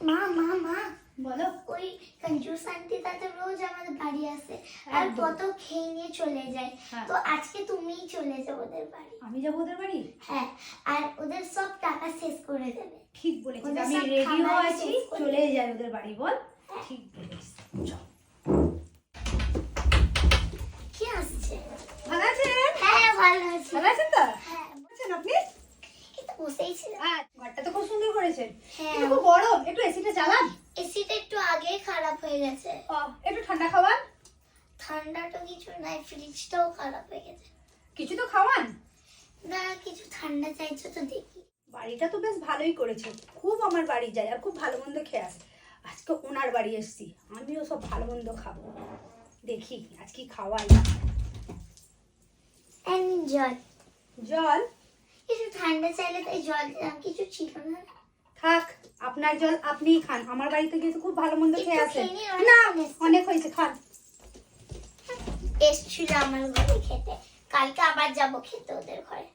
মা মা মা বলো ওই কঞ্জুস আন্টিটা তো রোজ আমাদের বাড়ি আসে আর কত খেয়ে নিয়ে চলে যায়। হ্যাঁ। তো আজকে তুমিই চলে যাও ওদের বাড়ি। আমি যাব ওদের বাড়ি? হ্যাঁ আর ওদের সব টাকা শেষ করে দেবে। ঠিক বলেছিস আমি রেডিও খাবার আছি চলে যাই ওদের বাড়ি বল। ঠিক বলেছিস। চল। কি আসছে? ভালো আছেন? হ্যাঁ ভালো আছি। ভালো আছেন তো হ্যাঁ আছেন আপনি এই তো বসেই ছিলাম হ্যাঁ ঘরটা খুব হ্যাঁ। কিন্তু খুব গরম। একটু এসিটা চালান এসিটা একটু আগেই খারাপ হয়ে গেছে। একটু ঠান্ডা খাওয়ান। ঠান্ডা তো কিছু নাই ফ্রিজটাও খারাপ হয়ে গেছে। কিছু তো খাওয়ান? না কিছু ঠান্ডা চাইছো তো দেখি। বাড়িটা তো বেশ ভালোই করেছে। খুব আমার বাড়ি যায় আর খুব ভালো মন্দ খেয়ে আসে। আজকে ওনার বাড়ি এসছি। আমিও সব ভালো মন্দ খাব। দেখি আজ কি খাওয়াই। এনজয় জল। কিছু ঠান্ডা চাইলে তাই জল কিছু ছিল আপনার জল আপনি খান। আমার বাড়িতে গিয়ে খুব ভালো মন্দ খেয়ে নিন, না অনেক হয়েছে। অনেক হয়েছে খান। এসছিল আমার ঘরে খেতে। কালকে আবার যাব খেতে ওদের ঘরে।